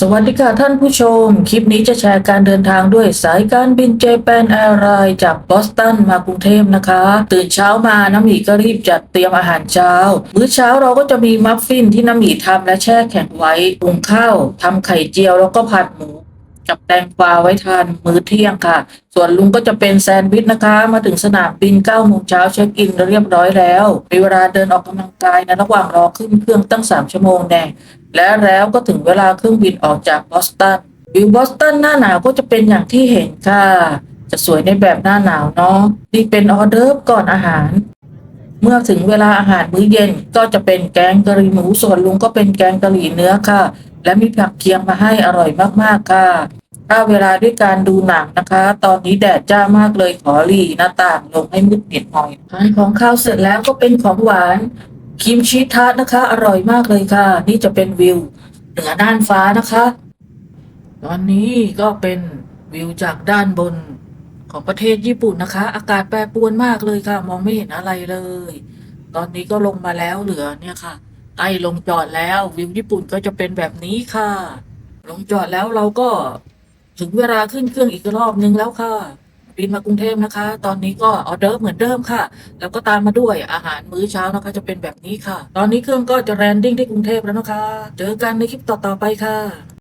สวัสดีค่ะท่านผู้ชม คลิปนี้จะแชร์การเดินทางด้วยสายการบินเจแปนแอร์ไลน์จากบอสตันมากรุงเทพนะคะ ตื่นเช้ามาน้ำหมีก็รีบจัดเตรียมอาหารเช้า มื้อเช้าเราก็จะมีมัฟฟินที่น้ำหมีทำและแช่แข็งไว้ปรุงข้าวทำไข่เจียวแล้วก็ผัดหมู กับแตงกวาไว้ทานมื้อเที่ยงค่ะ ส่วนลุงก็จะเป็นแซนด์วิชนะคะ มาถึงสนามบิน9โมงเช้าเช็คอินเรียบร้อยแล้ว มีเวลาเดินออกกำลังกายในระหว่างรอขึ้นเครื่องตั้ง 3 ชั่วโมงแน่และแล้วก็ถึงเวลาเครื่องบินออกจากบอสตันวิวบอสตันหน้าหนาวก็จะเป็นอย่างที่เห็นค่ะ จะสวยในแบบหน้าหนาวเนาะนี่เป็นออเดิร์ฟก่อนอาหารเมื่อถึงเวลาอาหารมื้อเย็นก็จะเป็นแกงกะหรี่หมูส่วนลุงก็เป็นแกงกะหรี่เนื้อค่ะ และมีผักเคียงมาให้อร่อยมากๆค่ะ ถ้าเวลาด้วยการดูหนังนะคะ ตอนนี้แดดจ้ามากเลยขอหลีหน้าต่างลงให้มืดนิดหน่อยทานของข้าวเสร็จแล้วก็เป็นของหวานครีมชีสทาร์ตนะคะ อร่อยมากเลยค่ะ นี่จะเป็นวิวเหนือน่านฟ้านะคะ ตอนนี้ก็เป็นวิวจากด้านบนของประเทศญี่ปุ่นนะคะ อากาศแปรปรวนมากเลยค่ะ มองไม่เห็นอะไรเลย ตอนนี้ก็ลงมาแล้วเหลือเนี่ยค่ะใกล้ลงจอดแล้ว วิวญี่ปุ่นก็จะเป็นแบบนี้ค่ะ ลงจอดแล้วเราก็ ถึงเวลาขึ้นเครื่องอีกรอบนึงแล้วค่ะ บินมากรุงเทพนะคะ ตอนนี้ก็ออเดอร์ฟเหมือนเดิมค่ะ แล้วก็ตามมาด้วยอาหารมื้อเช้านะคะจะเป็นแบบนี้ค่ะ ตอนนี้เครื่องก็จะแลนดิ้งที่กรุงเทพแล้วนะคะ เจอกันในคลิปต่อๆไปค่ะ